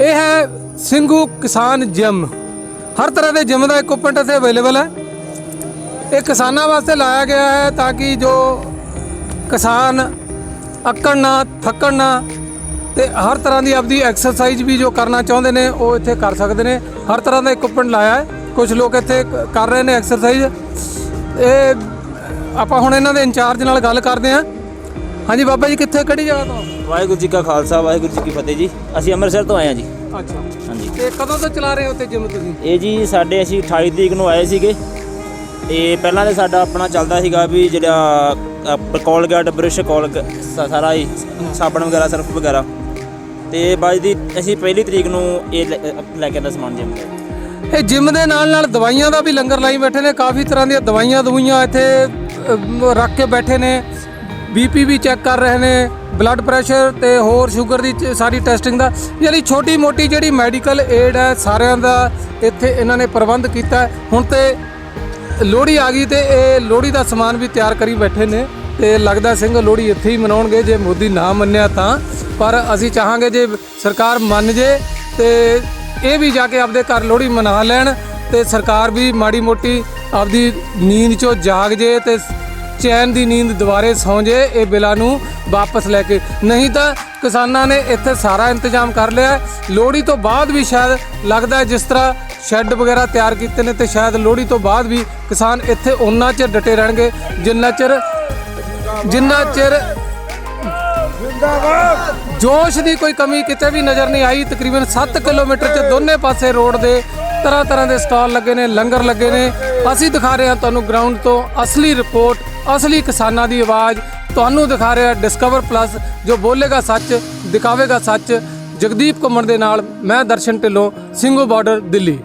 ਇਹ ਹੈ ਸਿੰਘੂ ਕਿਸਾਨ ਜਿਮ। ਹਰ ਤਰ੍ਹਾਂ ਦੇ ਜਿਮ ਦਾ ਇਕਵਿਪਮੈਂਟ ਇੱਥੇ ਅਵੇਲੇਬਲ ਹੈ। ਇਹ ਕਿਸਾਨਾਂ ਵਾਸਤੇ ਲਾਇਆ ਗਿਆ ਹੈ ਤਾਂ ਕਿ ਜੋ ਕਿਸਾਨ ਅੱਕਣ ਨਾ ਥੱਕਣ ਨਾ ਤੇ ਹਰ ਤਰ੍ਹਾਂ ਦੀ ਆਪਦੀ ਐਕਸਰਸਾਈਜ਼ ਵੀ ਜੋ ਕਰਨਾ ਚਾਹੁੰਦੇ ਨੇ, ਉਹ ਇੱਥੇ ਕਰ ਸਕਦੇ ਨੇ। ਹਰ ਤਰ੍ਹਾਂ ਦਾ ਇਕਵਿਪਮੈਂਟ ਲਾਇਆ ਹੈ। ਕੁਝ ਲੋਕ ਇੱਥੇ ਕਰ ਰਹੇ ਨੇ ਐਕਸਰਸਾਈਜ਼ ਇਹ ਆਪਾਂ ਹੁਣ ਇਹਨਾਂ ਦੇ ਇੰਚਾਰਜ ਨਾਲ ਗੱਲ ਕਰਦੇ ਹਾਂ। ਹਾਂਜੀ ਬਾਬਾ ਜੀ ਕਿੱਥੇ ਕਿਹੜੀ ਜਗ੍ਹਾ ਤੋਂ? ਵਾਹਿਗੁਰੂ ਜੀ ਕਾ ਖਾਲਸਾ ਵਾਹਿਗੁਰੂ ਜੀ ਕੀ ਫਤਿਹ ਜੀ। ਅਸੀਂ ਅੰਮ੍ਰਿਤਸਰ ਤੋਂ ਆਏ ਹਾਂ ਜੀ। ਅੱਛਾ। ਹਾਂਜੀ। ਤੇ ਕਦੋਂ ਤੋਂ ਚਲਾ ਰਹੇ ਹੋ ਉੱਥੇ ਜਿਮ ਤੁਸੀਂ? ਇਹ ਜੀ ਸਾਡੇ ਅਸੀਂ 28 ਤਰੀਕ ਨੂੰ ਆਏ ਸੀਗੇ। ਤੇ ਪਹਿਲਾਂ ਤੇ ਸਾਡਾ ਆਪਣਾ ਚੱਲਦਾ ਸੀਗਾ ਵੀ ਜਿਹੜਾ ਕੋਲਗੇਟ ਬ੍ਰਸ਼ ਕੋਲਗ ਸਾਰਾ ਹੀ ਸਾਬਣ ਵਗੈਰਾ ਸਰਫ ਵਗੈਰਾ। ਤੇ ਬਾਅਦ ਦੀ ਅਸੀਂ ਪਹਿਲੀ ਤਰੀਕ ਨੂੰ ਇਹ ਲੈ ਕੇ ਆਂਦਾ ਸਮਾਨ ਜਿਮ ਦਾ ਇਹ ਜਿਮ ਦੇ ਨਾਲ ਨਾਲ ਦਵਾਈਆਂ ਦਾ ਵੀ ਲੰਗਰ ਲਾਈ ਬੈਠੇ ਨੇ ਕਾਫੀ ਤਰ੍ਹਾਂ ਦੀਆਂ ਦਵਾਈਆਂ ਦਵਾਈਆਂ ਇੱਥੇ ਰੱਖ ਕੇ ਬੈਠੇ ਨੇ। ਬੀਪੀ ਵੀ ਚੈੱਕ ਕਰ ਰਹੇ ਨੇ ਬਲੱਡ ਪ੍ਰੈਸ਼ਰ ਤੇ ਹੋਰ ਸ਼ੂਗਰ ਦੀ ਚ- ਸਾਰੀ ਟੈਸਟਿੰਗ ਦਾ। ਯਾਨੀ ਛੋਟੀ ਮੋਟੀ ਜਿਹੜੀ ਮੈਡੀਕਲ ਏਡ ਹੈ, ਸਾਰਿਆਂ ਦਾ ਇੱਥੇ ਇਹਨਾਂ ਨੇ ਪ੍ਰਬੰਧ ਕੀਤਾ ਹੁਣ ਤੇ ਲੋਹੜੀ ਆ ਗਈ ਤੇ ਇਹ ਲੋਹੜੀ ਦਾ ਸਮਾਨ ਵੀ ਤਿਆਰ ਕਰੀ ਬੈਠੇ ਨੇ। ਤੇ ਲੱਗਦਾ ਸਿੰਘ ਲੋਹੜੀ ਇੱਥੇ ਹੀ ਮਨਾਉਣਗੇ, ਜੇ ਮੋਦੀ ਨਾ ਮੰਨਿਆ ਤਾਂ। ਪਰ ਅਸੀਂ ਚਾਹਾਂਗੇ ਜੇ ਸਰਕਾਰ ਮੰਨ ਜੇ ਤੇ ਇਹ ਵੀ ਜਾ ਕੇ ਆਪਦੇ ਘਰ ਲੋਹੜੀ ਮਨਾ ਲੈਣ ਤੇ ਸਰਕਾਰ ਵੀ ਮਾੜੀ ਮੋਟੀ ਆਪਦੀ ਨੀਂਦ ਚੋਂ ਜਾਗ ਜੇ ਤੇ ਚੈਨ ਦੀ ਨੀਂਦ ਦੁਬਾਰੇ ਸੌਂ ਜੇ, ਇਹ ਬਿੱਲਾਂ ਨੂੰ ਵਾਪਸ ਲੈ ਕੇ। ਨਹੀਂ ਤਾਂ ਕਿਸਾਨਾਂ ਨੇ ਇੱਥੇ ਸਾਰਾ ਇੰਤਜ਼ਾਮ ਕਰ ਲਿਆ ਲੋਹੜੀ ਤੋਂ ਬਾਅਦ ਵੀ ਸ਼ਾਇਦ ਲੱਗਦਾ ਜਿਸ ਤਰ੍ਹਾਂ ਸ਼ੈੱਡ ਵਗੈਰਾ ਤਿਆਰ ਕੀਤੇ ਨੇ ਤੇ ਸ਼ਾਇਦ ਲੋਹੜੀ ਤੋਂ ਬਾਅਦ ਵੀ ਕਿਸਾਨ ਇੱਥੇ ਉਹਨਾਂ ਚਿਰ ਡਟੇ ਰਹਿਣਗੇ, ਜਿੰਨਾ ਚਿਰ ਜਿੰਨਾ ਚਿਰ ਜੋਸ਼ ਦੀ ਕੋਈ ਕਮੀ ਕਿਤੇ ਵੀ ਨਜ਼ਰ ਨਹੀਂ ਆਈ। ਤਕਰੀਬਨ 7 ਕਿਲੋਮੀਟਰ ਚ ਦੋਨੇ ਪਾਸੇ ਰੋਡ ਦੇ ਤਰ੍ਹਾਂ ਤਰ੍ਹਾਂ ਦੇ ਸਟਾਲ ਲੱਗੇ ਨੇ, ਲੰਗਰ ਲੱਗੇ ਨੇ। ਅਸੀਂ ਦਿਖਾ ਰਹੇ ਹਾਂ ਤੁਹਾਨੂੰ ਗਰਾਊਂਡ ਤੋਂ ਅਸਲੀ ਰਿਪੋਰਟ ਅਸਲੀ ਕਿਸਾਨਾਂ ਦੀ ਆਵਾਜ਼ ਤੁਹਾਨੂੰ ਦਿਖਾ ਰਿਹਾ ਡਿਸਕਵਰ ਪਲੱਸ ਜੋ ਬੋਲੇਗਾ ਸੱਚ, ਦਿਖਾਵੇਗਾ ਸੱਚ। ਜਗਦੀਪ ਕੁਮਰ ਦੇ ਨਾਲ ਮੈਂ ਦਰਸ਼ਨ ਢਿੱਲੋਂ ਸਿੰਘੂ ਬਾਰਡਰ ਦਿੱਲੀ।